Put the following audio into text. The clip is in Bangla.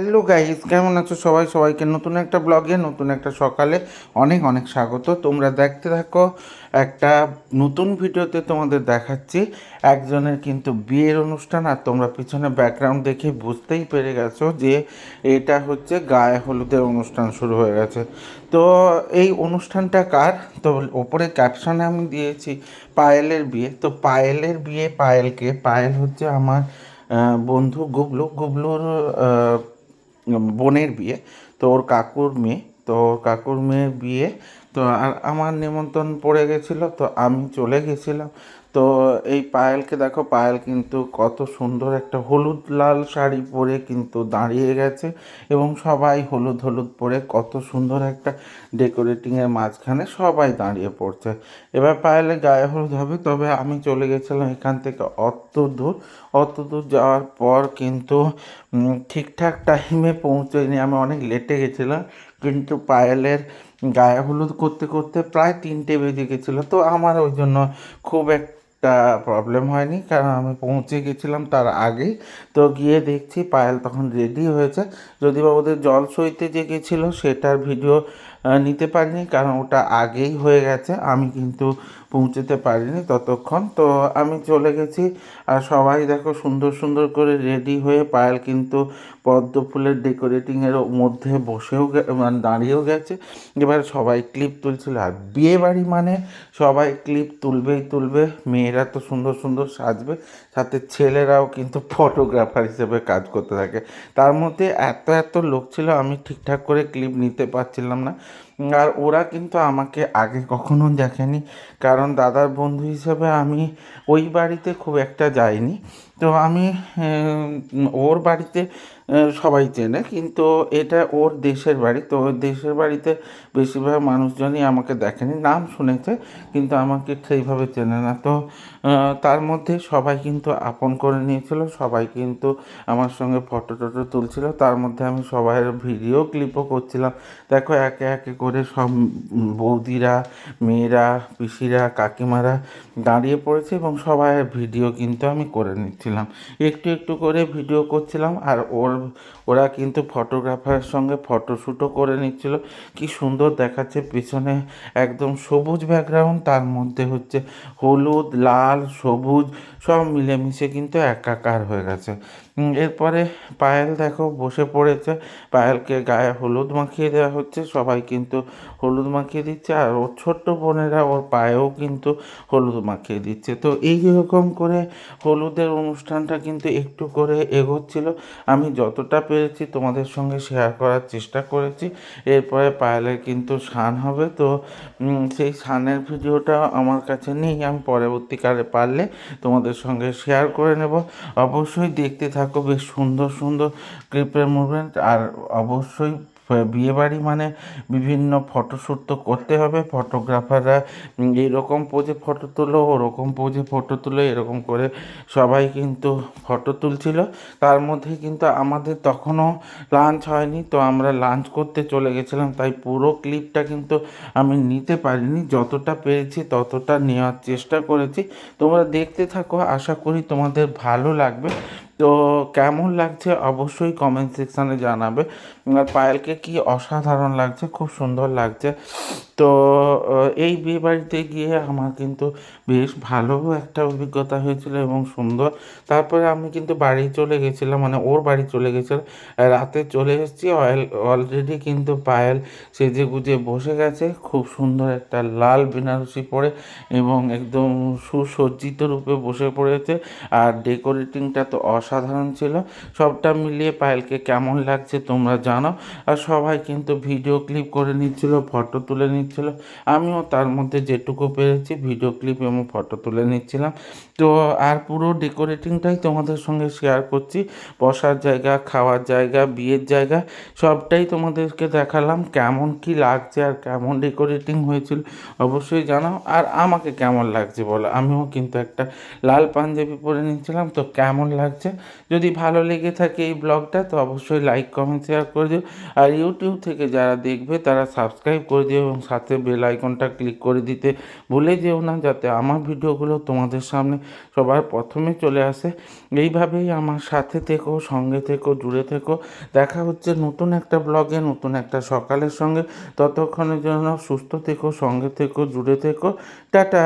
হ্যালো গাইস কেমন আছো সবাই? সবাইকে নতুন একটা ব্লগে নতুন একটা সকালে অনেক অনেক স্বাগত। তোমরা দেখতে থাকো, একটা নতুন ভিডিওতে তোমাদের দেখাচ্ছি। একজনের কিন্তু বিয়ের অনুষ্ঠান আর তোমরা পিছনে ব্যাকগ্রাউন্ড দেখে বুঝতেই পেরে গেছো যে এটা হচ্ছে গায়ে হলুদের অনুষ্ঠান শুরু হয়ে গেছে। তো এই অনুষ্ঠানটা কার? তো ওপরে ক্যাপশনে আমি দিয়েছি, পায়েলের বিয়ে। তো পায়েলের বিয়ে পায়েলকে, পায়েল হচ্ছে আমার বন্ধু গুবলু। গুবলুর বোনের বিয়ে তো ওর কাকুর মেয়ে তো ওর কাকুর মেয়ের বিয়ে তো আর আমার নিমন্ত্রণ পড়ে গেছিল, তো আমি চলে গেছিলাম। তো এই পায়েলকে দেখো, পায়েল কিন্তু কত সুন্দর একটা হলুদ লাল শাড়ি পরে কিন্তু দাঁড়িয়ে গেছে এবং সবাই হলুদ হলুদ পরে কত সুন্দর একটা ডেকোরেটিংয়ের মাঝখানে সবাই দাঁড়িয়ে পড়ছে। এবার পায়েলে গায়ে হলুদ হবে, তবে আমি চলে গেছিলাম এখান থেকে অত দূর। অত দূর যাওয়ার পর কিন্তু ঠিকঠাক টাইমে পৌঁছয়নি, আমি অনেক লেটে গেছিলাম। কিন্তু পায়েলের গায়ে হলুদ করতে করতে প্রায় তিনটে বেজে গেছিল। তো আমার ওই জন্য খুব একটা প্রবলেম হয়নি, কারণ আমি পৌঁছে গেছিলাম তার আগেই। তো গিয়ে দেখছি পায়েল তখন রেডি হয়েছে। যদি বা ওদের জল সইতে যে গেছিল, সেটার ভিডিও নিতে পারিনি, কারণ ওটা আগেই হয়ে গেছে। আমি কিন্তু পৌঁছতে পারিনি ততক্ষণ। তো আমি চলে গেছি আর সবাই দেখো সুন্দর সুন্দর করে রেডি হয়ে পায়েল কিন্তু পদ্ম ফুলের ডেকোরেটিংয়ের মধ্যে বসেও মানে দাঁড়িয়েও গেছে। এবার সবাই ক্লিপ তুলছিল। আর বিয়ে বাড়ি মানে সবাই ক্লিপ তুলবেই তুলবে। মেয়েরা তো সুন্দর সুন্দর সাজবে। সাথে ছেলেরাও কিন্তু ফটোগ্রাফার হিসেবে কাজ করতে থাকে। তার মধ্যে এত এত লোক ছিল, আমি ঠিকঠাক করে ক্লিপ নিতে পারছিলাম না। আর ওরা কিন্তু আমাকে আগে কখনো দেখেনি। কারণ দাদার বন্ধু হিসেবে আমি ওই বাড়িতে খুব একটা যাইনি। তো আমি ওর বাড়িতে সবাই চেনে, কিন্তু এটা ওর দেশের বাড়ি। তো ওর দেশের বাড়িতে বেশিরভাগ মানুষজনই আমাকে দেখেনি, নাম শুনেছে, কিন্তু আমাকে সেইভাবে চেনে না। তো তার মধ্যে সবাই কিন্তু আপন করে নিয়েছিল, সবাই কিন্তু আমার সঙ্গে ফটো টটো তুলছিল, তার মধ্যে আমি সবাই ভিডিও ক্লিপও করছিলাম। দেখো, একে একে করে সব বৌদিরা, মেয়েরা, পিসিরা, কাকিমারা দাঁড়িয়ে পড়েছে এবং সবাই ভিডিও কিন্তু আমি করে নিচ্ছিলাম একটু একটু করে ভিডিও করছিলাম আর ওর, ওরা কিন্তু ফটোগ্রাফারের সঙ্গে ফটোশ্যুটও করে নিচ্ছিল। কি সুন্দর দেখাচ্ছে, পিছনে একদম সবুজ ব্যাকগ্রাউন্ড তার মধ্যে হচ্ছে হলুদ, লাল, সবুজ, সব মিলেমিশে কিন্তু একাকার হয়ে গেছে। এরপরে পায়েল দেখো বসে পড়েছে। পায়েলকে গায়ে হলুদ মাখিয়ে দেওয়া হচ্ছে। সবাই কিন্তু হলুদ মাখিয়ে দিচ্ছে। আর ওর ছোট্ট বোনেরা, ওর পায়েও কিন্তু হলুদ মাখিয়ে দিচ্ছে। তো এই রকম করে হলুদের অনুষ্ঠানটা কিন্তু একটু করে এগোচ্ছিল। আমি যতটা পেরেছি তোমাদের সঙ্গে শেয়ার করার চেষ্টা করেছি। এরপরে পায়েলের কিন্তু সান হবে। তো সেই সানের ভিডিওটা আমার কাছে নেই। আমি পরবর্তীকালে পারলে তোমাদের সঙ্গে শেয়ার করে নেব। অবশ্যই দেখতে থাকো। বেশ সুন্দর সুন্দর ক্লিপের মুভমেন্ট আর অবশ্যই বিয়েবাড়ি মানে বিভিন্ন ফটোশ্যুট তো করতে হবে। ফটোগ্রাফাররা এরকম পোজে ফটো তুলো, ওরকম পোজে ফটো তুলো, এরকম করে সবাই কিন্তু ফটো তুলছিল। তার মধ্যে কিন্তু আমাদের তখনও লাঞ্চ হয়নি, তো আমরা লাঞ্চ করতে চলে গেছিলাম। তাই পুরো ক্লিপটা কিন্তু আমি নিতে পারিনি। যতটা পেরেছি ততটা নেওয়ার চেষ্টা করেছি। তোমরা দেখতে থাকো, আশা করি তোমাদের ভালো লাগবে। তো কেমন লাগছে অবশ্যই কমেন্ট সেকশানে জানাবে। আর পায়েলকে কি অসাধারণ লাগছে, খুব সুন্দর লাগছে। তো এই বিয়ে বাড়িতে গিয়ে আমার কিন্তু বেশ ভালো একটা অভিজ্ঞতা হয়েছিল এবং সুন্দর। তারপরে আমি কিন্তু বাড়ি চলে গেছিলাম মানে ওর বাড়ি চলে গেছিলাম রাতে চলে এসেছি, অয়েল অলরেডি কিন্তু পায়েল সেজে গুজে বসে গেছে। খুব সুন্দর একটা লাল বেনারসি পরে এবং একদম সুসজ্জিত রূপে বসে পড়েছে। আর ডেকোরেটিংটা তো অসাধারণ ছিল। সবটা মিলিয়ে পায়েলকে কেমন লাগছে তোমরা জানো আর সবাই কিন্তু ভিডিও ক্লিপ করে নিচ্ছিল, ফটো তুলে নিচ্ছিল। আমিও তার মধ্যে যেটুকু পেরেছি ভিডিও ক্লিপ এবং ফটো তুলে নিচ্ছিলাম। তো আর পুরো ডেকোরেটিংটাই তোমাদের সঙ্গে শেয়ার করছি। বসার জায়গা, খাওয়ার জায়গা, বিয়ের জায়গা, সবটাই তোমাদেরকে দেখালাম। কেমন কি লাগছে আর কেমন ডেকোরেটিং হয়েছিল অবশ্যই জানাও। আর আমাকে কেমন লাগছে বলো? আমিও কিন্তু একটা লাল পাঞ্জাবি পরে নিচ্ছিলাম। তো কেমন লাগছে? যদি ভালো লেগে থাকে এই ব্লগটা, তো অবশ্যই লাইক কমেন্ট শেয়ার করে দিও। আর ইউটিউব থেকে যারা দেখবে, তারা সাবস্ক্রাইব করে দিও এবং সাথে বেল আইকনটা ক্লিক করে দিতে ভুলে যেও না, যাতে আমার ভিডিওগুলো তোমাদের সামনে সবার প্রথমে চলে আসে। এইভাবেই আমার সাথে থেকো, সঙ্গে থেকো জুড়ে থেকো। দেখা হচ্ছে নতুন একটা ব্লগে, নতুন একটা সকালের সঙ্গে। ততক্ষণের জন্য সুস্থ থেকো, সঙ্গে থেকো জুড়ে থেকো। টাটা!